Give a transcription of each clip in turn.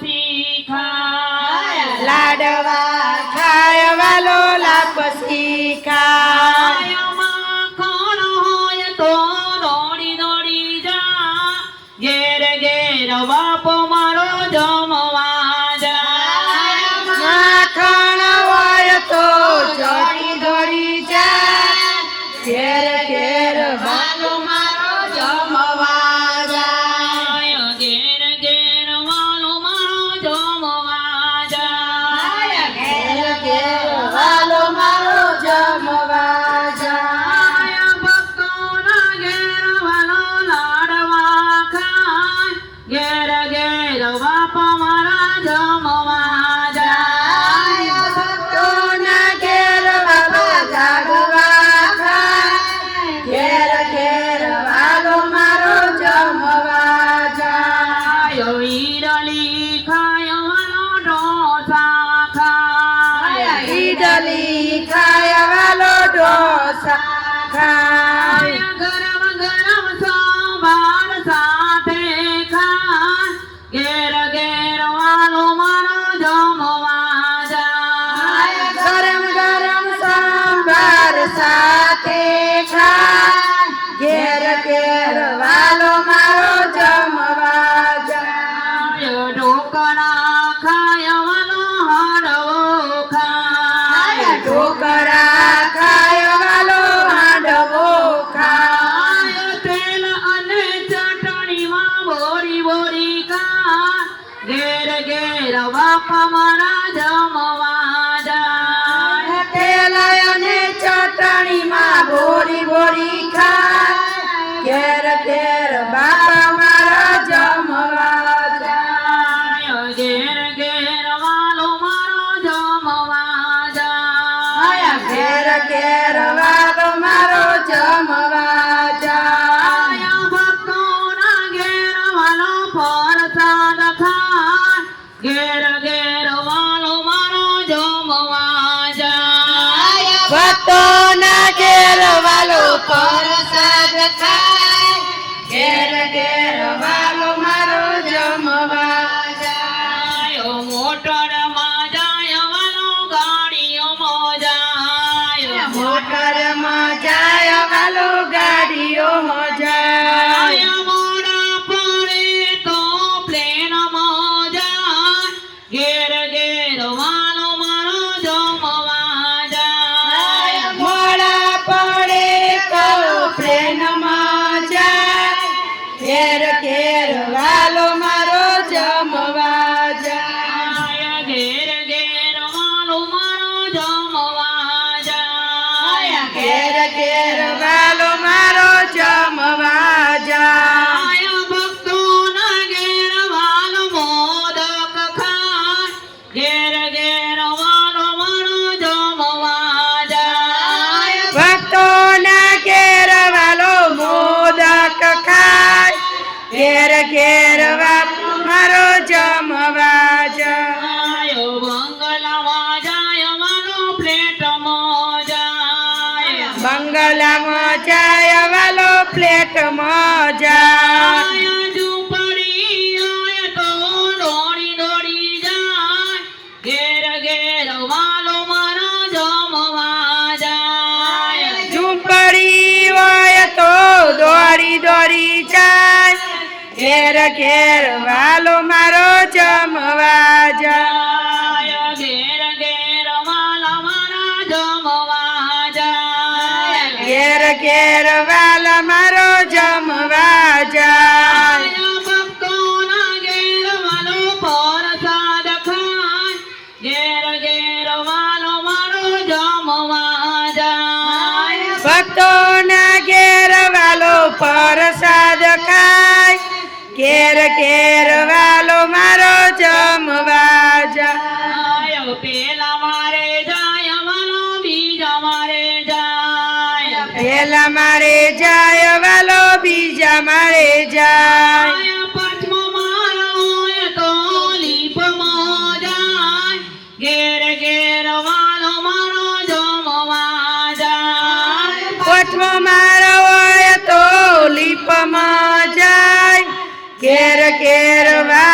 શીખા લાડવા ખાય વાલો લાપ શીખા khai. cama પરસાદ ખાય ઘેર ઘેર વા થાંભલામાં જાય વાલો પ્લેટમાં જાય. દોડી દોડી જાય. ઘેર ઘેર વાલો મારો જમવા જાય ઘેર ઘેર વાલો મારા જમવા ઘેર મારો જમવા જાય ભક્તો ના ઘેર વાલો પરસાદ ખાય. ઘેર ઘેર વાલો મારો જમવા જાય. પેલા પહેલા મારે જાય વાલો બીજા મારે જાય. પાંચમો મારો હોય તો લીપમાં જાય. ઘેર ઘેર વા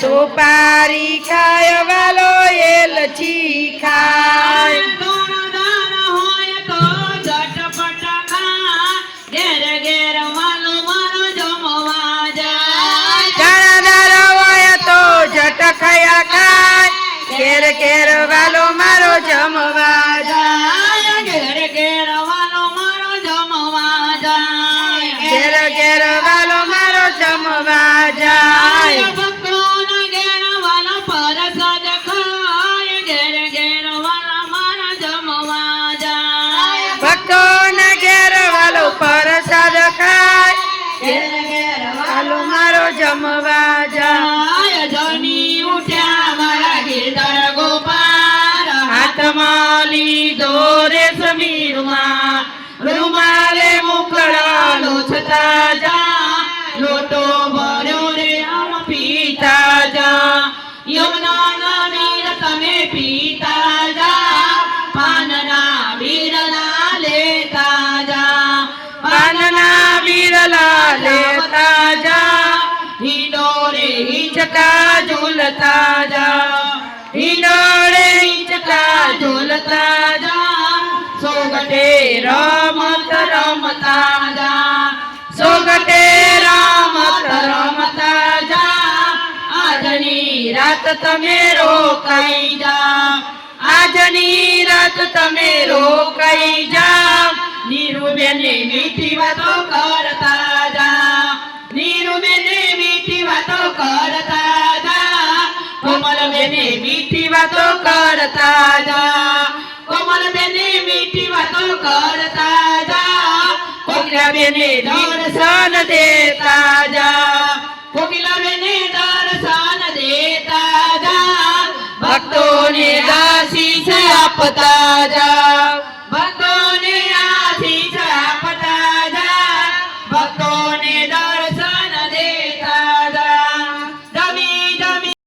સુપારી ખાય વાલો એ લચી ખાય. લીધો રે સમીરમાં રૂમાલે મુકડાલો છતા જા લોટો ભર્યો રે આમ પીતા જા યમુના નીર તમે પીતા જા પાનના બીરલા લેતા જા પાનના બિરલા લેતા જા હિંડોરે હિંચકા ઝૂલતા જા હિંડોળે હિંચકા ઝૂલતા જા. સોગટે રમત રમતા જા. સોગટે રમત રમત જા. આજની રાત તમે રોકાઈ જા. આજની રાત તમે રોકાઈ જા. નીરુબેને મીઠી વાતો કરતા જા. નીરુબેને મીઠી વાતો કરતા કોમલબેને મીઠી વાતો કરતા જા કોમલબેને મીઠી વાતો કરતા જા કોકિલાબેને દર્શન દેતા જા કોકિલાબેને દર્શન દેતા જા ભક્તોને આશીષ આપતા જા